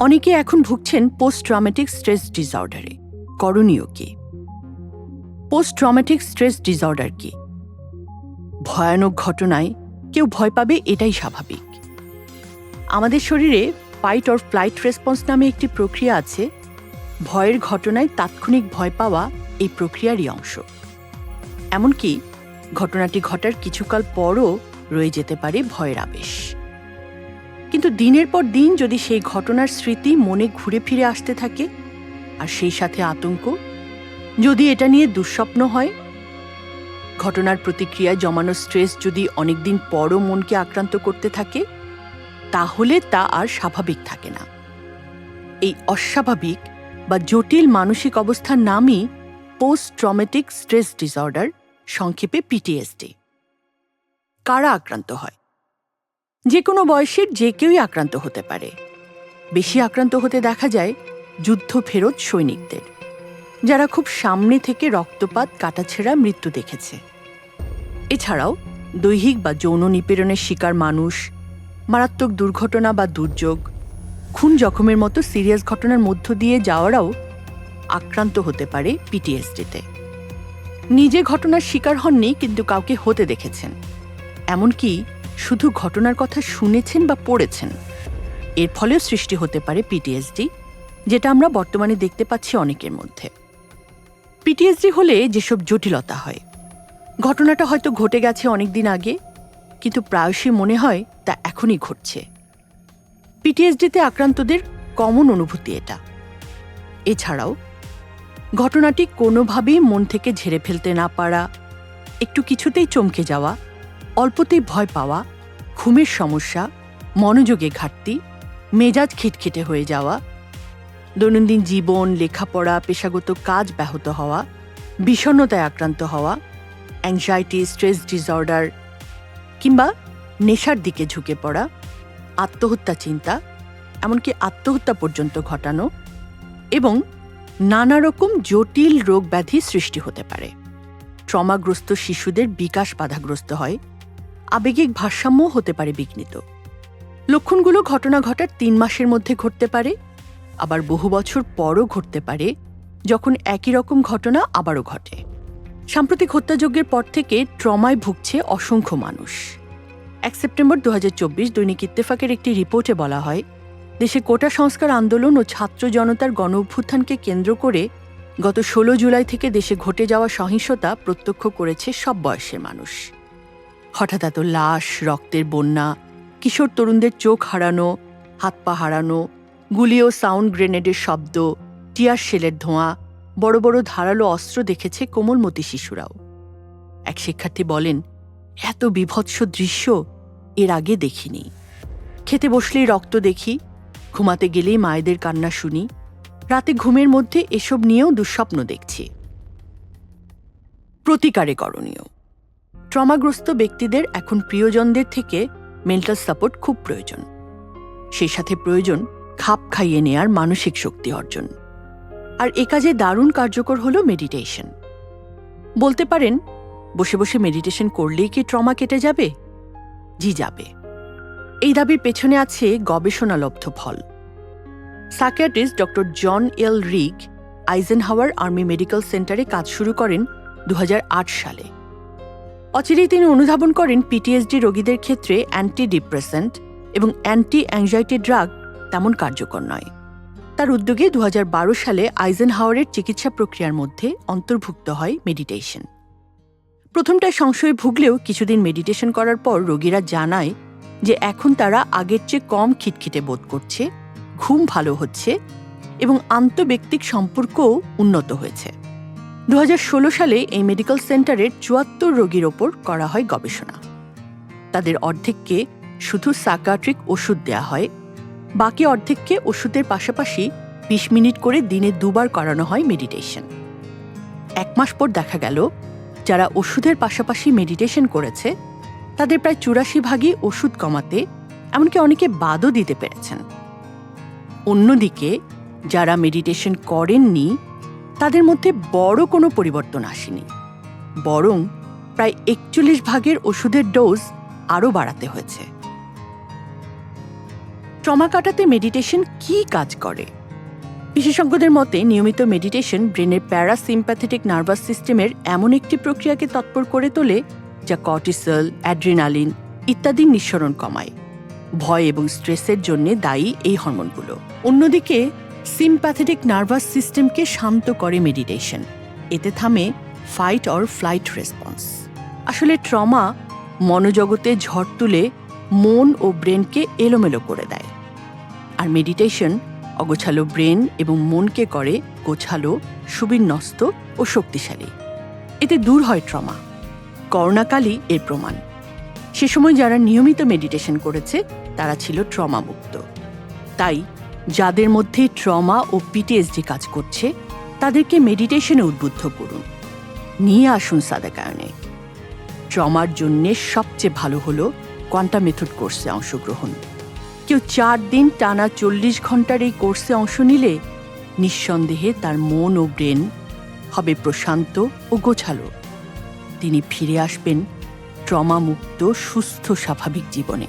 অনেকে এখন ভুগছেন পোস্ট ট্রমেটিক স্ট্রেস ডিসঅর্ডারে করণীয় কি? পোস্ট ট্রমেটিক স্ট্রেস ডিসঅর্ডার কি? ভয়ানক ঘটনায় কেউ ভয় পাবে এটাই স্বাভাবিক। আমাদের শরীরে ফাইট অর ফ্লাইট রেসপন্স নামে একটি প্রক্রিয়া আছে। ভয়ের ঘটনায় তাৎক্ষণিক ভয় পাওয়া এই প্রক্রিয়ারই অংশ। এমনকি ঘটনাটি ঘটার কিছুকাল পরও রয়ে যেতে পারে ভয়ের আবেশ। কিন্তু দিনের পর দিন যদি সেই ঘটনার স্মৃতি মনে ঘুরে ফিরে আসতে থাকে, আর সেই সাথে আতঙ্ক, যদি এটা নিয়ে দুঃস্বপ্ন হয়, ঘটনার প্রতিক্রিয়ায় জমানো স্ট্রেস যদি অনেকদিন পরও মনকে আক্রান্ত করতে থাকে, তাহলে তা আর স্বাভাবিক থাকে না। এই অস্বাভাবিক বা জটিল মানসিক অবস্থার নামই পোস্ট ট্রমেটিক স্ট্রেস ডিসঅর্ডার সংক্ষেপে পিটিএসডি কারা আক্রান্ত হয়? যে কোনো বয়সের যে কেউই আক্রান্ত হতে পারে। বেশি আক্রান্ত হতে দেখা যায় যুদ্ধ ফেরত সৈনিকদের, যারা খুব সামনে থেকে রক্তপাত, কাটাছেঁড়া মৃত্যু দেখেছে। এছাড়াও দৈহিক বা যৌন নিপীড়নের শিকার মানুষ, মারাত্মক দুর্ঘটনা বা দুর্যোগ, খুন জখমের মতো সিরিয়াস ঘটনার মধ্য দিয়ে যাওয়ারাও আক্রান্ত হতে পারে পিটিএসডিতে নিজে ঘটনার শিকার হননি, কিন্তু কাউকে হতে দেখেছেন। এমনকি শুধু ঘটনার কথা শুনেছেন বা পড়েছেন। এর ফলেও সৃষ্টি হতে পারে পিটিএসডি যেটা আমরা বর্তমানে দেখতে পাচ্ছি অনেকের মধ্যে। পিটিএসডি হলে যেসব জটিলতা হয়, ঘটনাটা হয়তো ঘটে গেছে অনেক দিন আগে, কিন্তু প্রায়শই মনে হয় তা এখনই ঘটছে। পিটিএসডিতে আক্রান্তদের কমন অনুভূতি এটা। এছাড়াও, ঘটনাটি কোনোভাবেই মন থেকে ঝেড়ে ফেলতে না পারা, একটু কিছুতেই চমকে যাওয়া অল্পতেই ভয় পাওয়া, ঘুমের সমস্যা, মনোযোগে ঘাটতি, মেজাজ খিটখিটে হয়ে যাওয়া, দৈনন্দিন জীবন, লেখাপড়া, পেশাগত কাজ ব্যাহত হওয়া, বিষণ্ণতায় আক্রান্ত হওয়া অ্যাংজাইটি স্ট্রেস ডিসঅর্ডার কিংবা নেশার দিকে ঝুঁকে পড়া, আত্মহত্যা চিন্তা, এমনকি আত্মহত্যা পর্যন্ত ঘটানো এবং নানা রকম জটিল রোগ ব্যাধি সৃষ্টি হতে পারে। ট্রমাগ্রস্ত শিশুদের বিকাশ বাধাগ্রস্ত হয়। আবেগিক ভারসাম্য হতে পারে বিঘ্নিত। লক্ষণগুলো ঘটনা ঘটার তিন মাসের মধ্যে ঘটতে পারে, আবার বহু বছর পরও ঘটতে পারে, যখন একই রকম ঘটনা আবারও ঘটে। সাম্প্রতিক হত্যাযজ্ঞের পর থেকে ট্রমায় ভুগছে অসংখ্য মানুষ। এক সেপ্টেম্বর দু হাজার চব্বিশ দৈনিক ইত্তেফাকের একটি রিপোর্টে বলা হয়, দেশে কোটা সংস্কার আন্দোলন ও ছাত্র জনতার গণ অভ্যুত্থানকে কেন্দ্র করে গত ষোলো জুলাই থেকে দেশে ঘটে যাওয়া সহিংসতা প্রত্যক্ষ করেছে সব বয়সের মানুষ। হঠাৎ এত লাশ, রক্তের বন্যা, কিশোর তরুণদের চোখ হারানো, হাত পা হারানো গুলি ও সাউন্ড গ্রেনেডের শব্দ, টিয়ার শেলের ধোঁয়া, বড় বড় ধারালো অস্ত্র দেখেছে কোমলমতি শিশুরাও। এক শিক্ষার্থী বলেন, এত বিভৎস দৃশ্য এর আগে দেখিনি। খেতে বসলেই রক্ত দেখি, ঘুমাতে গেলেই মায়েদের কান্না শুনি, রাতে ঘুমের মধ্যে এসব নিয়েও দুঃস্বপ্ন দেখছি। প্রতিকারে করণীয়। ট্রমাগ্রস্ত ব্যক্তিদের এখন প্রিয়জনদের থেকে মেন্টাল সাপোর্ট খুব প্রয়োজন। সেই সাথে প্রয়োজন খাপ খাইয়ে নেয়ার মানসিক শক্তি অর্জন। আর এ কাজে দারুণ কার্যকর হল মেডিটেশন। বলতে পারেন, বসে বসে মেডিটেশন করলেই কি ট্রমা কেটে যাবে? জি, যাবে। এই দাবির পেছনে আছে গবেষণালব্ধ ফল। Psychiatrist doctor John L Rigg Eisenhower army medical সেন্টারে কাজ শুরু করেন দু হাজার আট সালে। অচিরেই তিনি অনুধাবন করেন পিটিএসডি রোগীদের ক্ষেত্রে অ্যান্টি ডিপ্রেসেন্ট এবং অ্যান্টি অ্যাংজাইটি ড্রাগ তেমন কার্যকর নয়। তার উদ্যোগে দু হাজার বারো সালে আইজেন হাওয়ারের চিকিৎসা প্রক্রিয়ার মধ্যে অন্তর্ভুক্ত হয় মেডিটেশন প্রথমটায় সংশয়ে ভুগলেও কিছুদিন মেডিটেশন করার পর রোগীরা জানায় যে এখন তারা আগের চেয়ে কম খিটখিটে বোধ করছে, ঘুম ভালো হচ্ছে এবং আন্তব্যক্তিক সম্পর্কও উন্নত হয়েছে। দু হাজার ষোলো সালে এই মেডিকেল সেন্টারের চুয়াত্তর রোগীর ওপর করা হয় গবেষণা। তাদের অর্ধেককে শুধু সাকাট্রিক ওষুধ দেয়া হয়, বাকি অর্ধেককে ওষুধের পাশাপাশি বিশ মিনিট করে দিনে দুবার করানো হয় মেডিটেশন। এক মাস পর দেখা গেল, যারা ওষুধের পাশাপাশি মেডিটেশন করেছে, তাদের প্রায় চুরাশি ভাগই ওষুধ কমাতে, এমনকি অনেকে বাদও দিতে পেরেছেন। অন্যদিকে, যারা মেডিটেশন করেননি তাদের মধ্যে বড় কোনো পরিবর্তন আসেনি। বরং প্রায় একচল্লিশ ভাগের ওষুধের ডোজ আরও বাড়াতে হয়েছে। ট্রমা কাটাতে মেডিটেশন কি কাজ করে? বিশেষজ্ঞদের মতে, নিয়মিত মেডিটেশন ব্রেনের প্যারাসিম্প্যাথেটিক নার্ভাস সিস্টেমের এমন একটি প্রক্রিয়াকে তৎপর করে তোলে, যা কর্টিসল, অ্যাড্রিনালিন ইত্যাদির নিঃসরণ কমায়। ভয় এবং স্ট্রেসের জন্য দায়ী এই হরমোনগুলো। অন্যদিকে সিম্প্যাথেটিক নার্ভাস সিস্টেমকে শান্ত করে মেডিটেশন এতে থামে ফাইট অর ফ্লাইট রেসপন্স আসলে ট্রমা মনোজগতে ঝড় তুলে মন ও ব্রেনকে এলোমেলো করে দেয়। আর মেডিটেশন অগোছালো ব্রেন এবং মনকে করে গোছালো, সুবিন্যস্ত ও শক্তিশালী। এতে দূর হয় ট্রমা করোনাকালই এর প্রমাণ। সে সময় যারা নিয়মিত মেডিটেশন করেছে, তারা ছিল ট্রমা মুক্ত। তাই যাদের মধ্যে ট্রমা ও পিটিএসডি কাজ করছে, তাদেরকে মেডিটেশনে উদ্বুদ্ধ করুন। নিয়ে আসুন সাদাকায়নে ট্রমার জন্যে সবচেয়ে ভালো হলো কোয়ান্টা মেথড কোর্সে অংশগ্রহণ। কেউ চার দিন টানা চল্লিশ ঘণ্টার এই কোর্সে অংশ নিলে নিঃসন্দেহে তার মন ও ব্রেন হবে প্রশান্ত ও গোছালো। তিনি ফিরে আসবেন ট্রমামুক্ত, সুস্থ, স্বাভাবিক জীবনে।